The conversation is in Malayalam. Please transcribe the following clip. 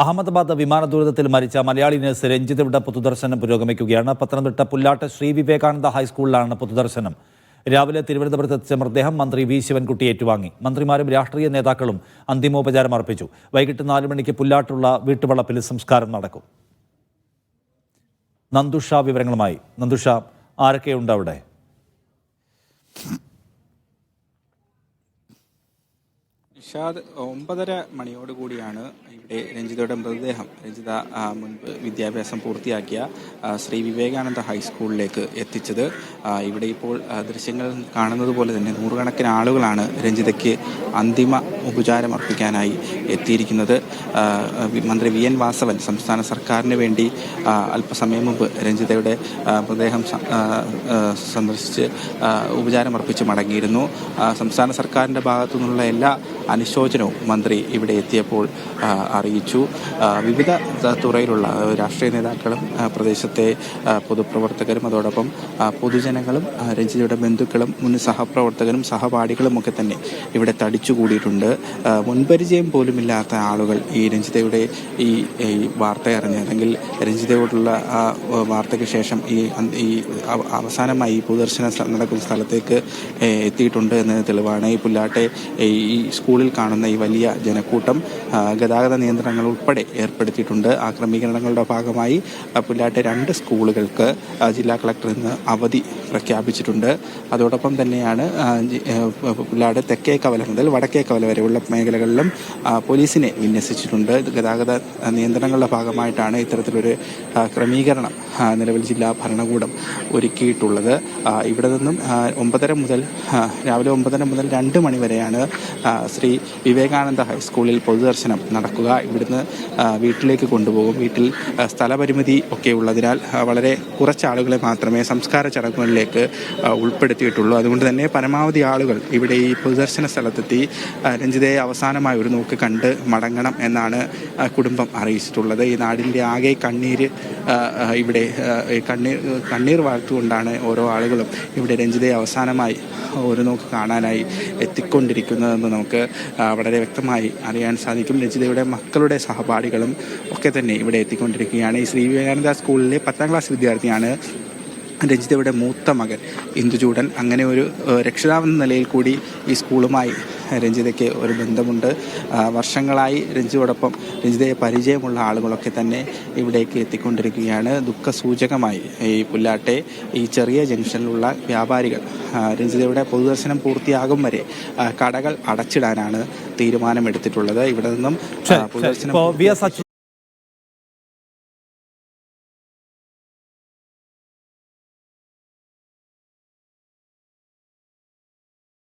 അഹമ്മദാബാദ് വിമാന ദുരന്തത്തിൽ മരിച്ച മലയാളി നഴ്സ് രഞ്ജിതയുടെ പൊതുദർശനം പുരോഗമിക്കുകയാണ്. പത്തനംതിട്ട പുല്ലാട്ട് ശ്രീ വിവേകാനന്ദ ഹൈസ്കൂളിലാണ് പൊതുദർശനം. രാവിലെ തിരുവനന്തപുരത്ത് എത്തിച്ച മൃതദേഹം മന്ത്രി വി ശിവൻകുട്ടി ഏറ്റുവാങ്ങി. മന്ത്രിമാരും രാഷ്ട്രീയ നേതാക്കളും അന്തിമോപചാരം അർപ്പിച്ചു. വൈകിട്ട് നാല് മണിക്ക് പുല്ലാട്ടുള്ള വീട്ടുവളപ്പിൽ സംസ്കാരം നടക്കും. നന്ദുഷ വിവരങ്ങളുമായി. നന്ദുഷ ആരൊക്കെയുണ്ട് അവിടെ? ഒമ്പതര മണിയോട് കൂടിയാണ് ഇവിടെ രഞ്ജിതയുടെ മൃതദേഹം രഞ്ജിത മുൻപ് വിദ്യാഭ്യാസം പൂർത്തിയാക്കിയ ശ്രീ വിവേകാനന്ദ ഹൈസ്കൂളിലേക്ക് എത്തിച്ചത്. ഇവിടെ ഇപ്പോൾ ദൃശ്യങ്ങൾ കാണുന്നത് പോലെ തന്നെ നൂറുകണക്കിന് ആളുകളാണ് രഞ്ജിതയ്ക്ക് അന്തിമ ഉപചാരം അർപ്പിക്കാനായി എത്തിയിരിക്കുന്നത് മന്ത്രി വി എൻ വാസവൻ സംസ്ഥാന സർക്കാരിന് വേണ്ടി അല്പസമയം മുമ്പ് രഞ്ജിതയുടെ മൃതദേഹം സന്ദർശിച്ച് ഉപചാരമർപ്പിച്ച് മടങ്ങിയിരുന്നു. സംസ്ഥാന സർക്കാരിന്റെ ഭാഗത്തു നിന്നുള്ള എല്ലാ അനുശോചനവും മന്ത്രി ഇവിടെ എത്തിയപ്പോൾ അറിയിച്ചു. വിവിധ തുറയിലുള്ള രാഷ്ട്രീയ നേതാക്കളും പ്രദേശത്തെ പൊതുപ്രവർത്തകരും അതോടൊപ്പം പൊതുജനങ്ങളും രഞ്ജിതയുടെ ബന്ധുക്കളും മുൻ സഹപ്രവർത്തകരും സഹപാഠികളും ഒക്കെ തന്നെ ഇവിടെ തടിച്ചുകൂടിയിട്ടുണ്ട്. മുൻപരിചയം പോലുമില്ലാത്ത ആളുകൾ ഈ രഞ്ജിതയുടെ ഈ ഈ വാർത്ത അറിഞ്ഞ് അല്ലെങ്കിൽ രഞ്ജിതയോടുള്ള ആ വാർത്തയ്ക്ക് ശേഷം ഈ ഈ അവസാനമായി ഈ പൊതുദർശനം നടക്കുന്ന സ്ഥലത്തേക്ക് എത്തിയിട്ടുണ്ട് എന്നതിന് തെളിവാണ്. ഈ പുല്ലാട്ടെ ഈ സ്കൂളിൽ കാണുന്ന ഈ വലിയ ജനക്കൂട്ടം ഗതാഗത നിയന്ത്രണങ്ങൾ ഉൾപ്പെടെ ഏർപ്പെടുത്തിയിട്ടുണ്ട്. ആ ക്രമീകരണങ്ങളുടെ ഭാഗമായി പുല്ലാട്ടെ രണ്ട് സ്കൂളുകൾക്ക് ജില്ലാ കളക്ടർ നിന്ന് അവധി പ്രഖ്യാപിച്ചിട്ടുണ്ട്. അതോടൊപ്പം തന്നെയാണ് പുല്ലാട് തെക്കേ കവല മുതൽ വടക്കേ കവല വരെയുള്ള മേഖലകളിലും പോലീസിനെ വിന്യസിച്ചിട്ടുണ്ട്. ഗതാഗത നിയന്ത്രണങ്ങളുടെ ഭാഗമായിട്ടാണ് ഇത്തരത്തിലൊരു ക്രമീകരണം നിലവിൽ ജില്ലാ ഭരണകൂടം ഒരുക്കിയിട്ടുള്ളത്. ഇവിടെ നിന്നും ഒമ്പതര മുതൽ രാവിലെ ഒമ്പതര മുതൽ രണ്ട് മണി വരെയാണ് ശ്രീ വിവേകാനന്ദ ഹൈസ്കൂളിൽ പൊതുദർശനം നടക്കുക. ഇവിടുന്ന് വീട്ടിലേക്ക് കൊണ്ടുപോകും. വീട്ടിൽ സ്ഥലപരിമിതി ഒക്കെ ഉള്ളതിനാൽ വളരെ കുറച്ച് ആളുകളെ മാത്രമേ സംസ്കാര ചടങ്ങുകളിലേക്ക് ആ, ഉൾപ്പെടുത്തിയിട്ടുള്ളൂ. അതുകൊണ്ട് തന്നെ പരമാവധി ആളുകൾ ഇവിടെ ഈ പൊതുദർശന സ്ഥലത്തെത്തി രഞ്ജിതയെ അവസാനമായി ഒരു നോക്ക് കണ്ട് മടങ്ങണം എന്നാണ് കുടുംബം അറിയിച്ചിട്ടുള്ളത്. ഈ നാടിന്റെ ആകെ കണ്ണീര് ഇവിടെ കണ്ണീർ കണ്ണീർ വാഴ്ത്തുകൊണ്ടാണ് ഓരോ ആളുകളും ഇവിടെ രഞ്ജിതയെ അവസാനമായി ഒരു നോക്ക് കാണാനായി എത്തിക്കൊണ്ടിരിക്കുന്നതെന്ന് നമുക്ക് വളരെ വ്യക്തമായി അറിയാൻ സാധിക്കും. രഞ്ജിതയുടെ മക്കളുടെ സഹപാഠികളും ഒക്കെ തന്നെ ഇവിടെ എത്തിക്കൊണ്ടിരിക്കുകയാണ്. ഈ ശ്രീ വിവേകാനന്ദ സ്കൂളിലെ പത്താം ക്ലാസ് വിദ്യാർത്ഥിയാണ് രഞ്ജിതയുടെ മൂത്ത മകൻ ഇന്ദുചൂടൻ അങ്ങനെ ഒരു രക്ഷിതാവെന്ന നിലയിൽ കൂടി ഈ സ്കൂളുമായി രഞ്ജിതയ്ക്ക് ഒരു ബന്ധമുണ്ട്. വർഷങ്ങളായി രഞ്ജിതയോടൊപ്പം രഞ്ജിതയെ പരിചയമുള്ള ആളുകളൊക്കെ തന്നെ ഇവിടേക്ക് എത്തിക്കൊണ്ടിരിക്കുകയാണ്. ദുഃഖസൂചകമായി ഈ പുല്ലാട്ടെ ഈ ചെറിയ ജംഗ്ഷനിലുള്ള വ്യാപാരികൾ രഞ്ജിതയുടെ പൊതുദർശനം പൂർത്തിയാകും വരെ കടകൾ അടച്ചിടാനാണ് തീരുമാനമെടുത്തിട്ടുള്ളത്. ഇവിടെ നിന്നും. പൊതുദർശനം